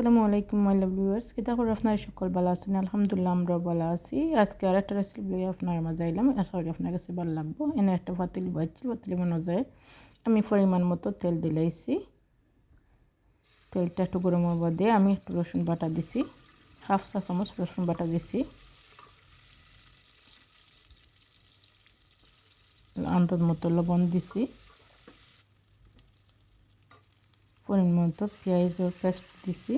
আশা করি আপনার সকল ভালো আছেন? আলহামদুলিল্লাহ, আমরাও ভালো আছি। আজকে আর একটা রেসিপি লই আপনার মাঝে আইলাম। আশা আপনার কাছে ভালো লাগবো। এনে একটা পাতিলি বাজছিল পাতিলি মনে আমি পরিমাণ মতো তেল দিলাইছি তেলটা একটু গরম হবার দিয়ে আমি একটু রসুন বাটা দিছি। হাফ চা চামচ রসুন বাটা দিছি। আন্তর মতো লবণ দিছি। পরিমাণ মতো পেঁয়াজের পেস্ট দিছি।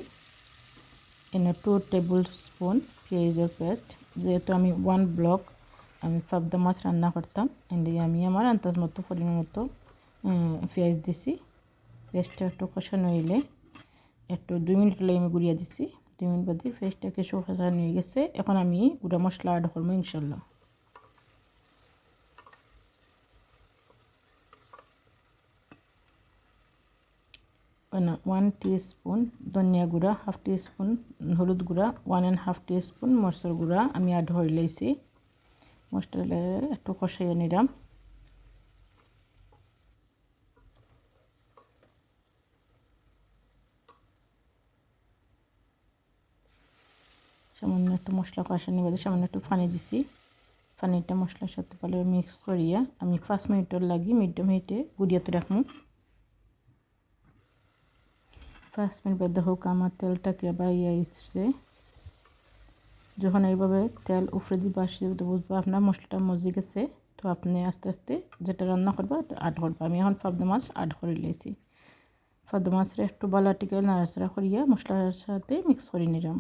এনে টু টেবিল স্পুন পেঁয়াজের পেস্ট যেহেতু আমি ওয়ান ব্লক আমি পাবদা মাছ রান্না করতাম এনে আমি আমার আন্দাজ মতো পরিমাণ মতো পেঁয়াজ দিছি। পেঁয়াজটা একটু কষানো হইলে একটু দুই মিনিট লাগে আমি গুড়িয়া দিছি। দুই মিনিট বাদে পেঁয়াজটা কিছু কষানো হয়ে গেছে। এখন আমি গুঁড়া মশলা অ্যাড করব ইনশাল্লাহ। ওয়ান স্পুন ধনিয়া গুঁড়া হাফ স্পুন হলুদ গুঁড়া ওয়ান অ্যান্ড হাফ স্পুন মরচর গুঁড়া আমি অ্যাড হয়ে লাইছি মশলা একটু কষাইয়া নিলাম। সামান্য একটু মশলা কষানি বাদে সামান্য একটু পানি দিছি। পানিটা মশলার সাথে ভালো মিক্স করিয়া আমি পাঁচ মিনিটের লাগি মিডিয়াম হিটে গুড়িয়াতে রাখব। পাঁচ মিনিট বাদ হোক, আমার তেলটা বাইয়া এসছে যখন এইভাবে তেল উফরে দিবা আসে বুঝব, আপনার মশলাটা মজি গেছে। তো আপনি আস্তে আস্তে যেটা রান্না করব আট করব। আমি এখন পাবদা মাছ আট করে লিয়েছি পাবদা মাছের একটু বালাটিকে নাড়াচাড়া করিয়া মশলার সাথে মিক্স করে নিলাম।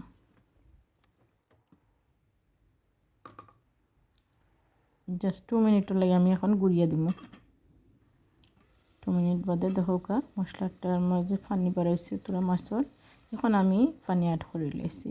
জাস্ট টু মিনিটের লাগে আমি এখন গুড়িয়ে দিব টু মিনিট বাদে দেখা মশলাটার মধ্যে পানি বাড়াইছে তোরা মাছর এখন আমি পানি অ্যাড করে লেছি।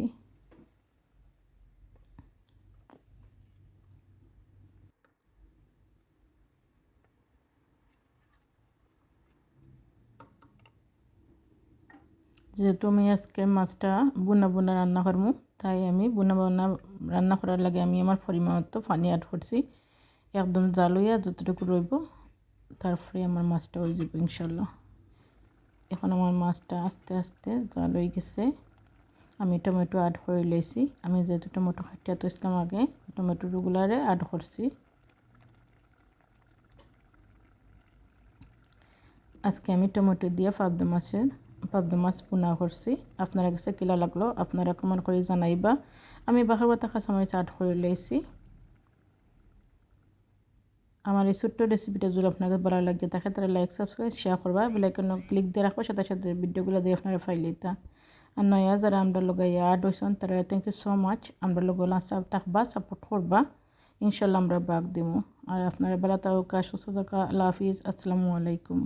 যেহেতু আমি আজকে মাছটা বুনা বুনা রান্না করব তাই আমি বুনা বুনা রান্না করার লাগে আমি আমার পরিমাণ মতো পানি অ্যাড করছি। একদম জাল যতটুকু রইব তারপরে আমার মাছটা হয়ে যাবে, ইনশাল্লাহ। এখন আমার মাছটা আস্তে আস্তে জাল হয়ে গেছে। আমি টমেটো অ্যাড করে লইছি আমি যেহেতু টমেটো খাটিয়া ইসলাম আগে টমেটোগুলারে অ্যাড করছি। আজকে আমি টমেটো দিয়ে পাবদা মাছের, পাবদা মাছ পুনা করছি। আপনারা কাছে কিলা লাগল, আপনারা কমেন্ট করে জানাইবা। আমি বাহার বাতা কাঁচামরিচ অ্যাড করে লইছি আমার এই ছোট্ট রেসিপিটা যদি আপনাকে ভালো লাগে, তাকে তারা লাইক সাবস্ক্রাইব শেয়ার করবা। বেলাইকন ক্লিক দিয়ে রাখব, সাথে সাথে ভিডিওগুলো দিয়ে আপনারা ফাইল দিতা আর নয়া যারা আমরা লগে অ্যাড হয়েছেন তারা থ্যাংক ইউ সো মাচ আমরা লগলা সব থাকবা সাপোর্ট করবা। ইনশাল্লাহ আমরা বাঘ দিব আর আপনারা বেলা তাও সুস্থ থাকা আল্লাহ হাফিজ। আসসালামু আলাইকুম।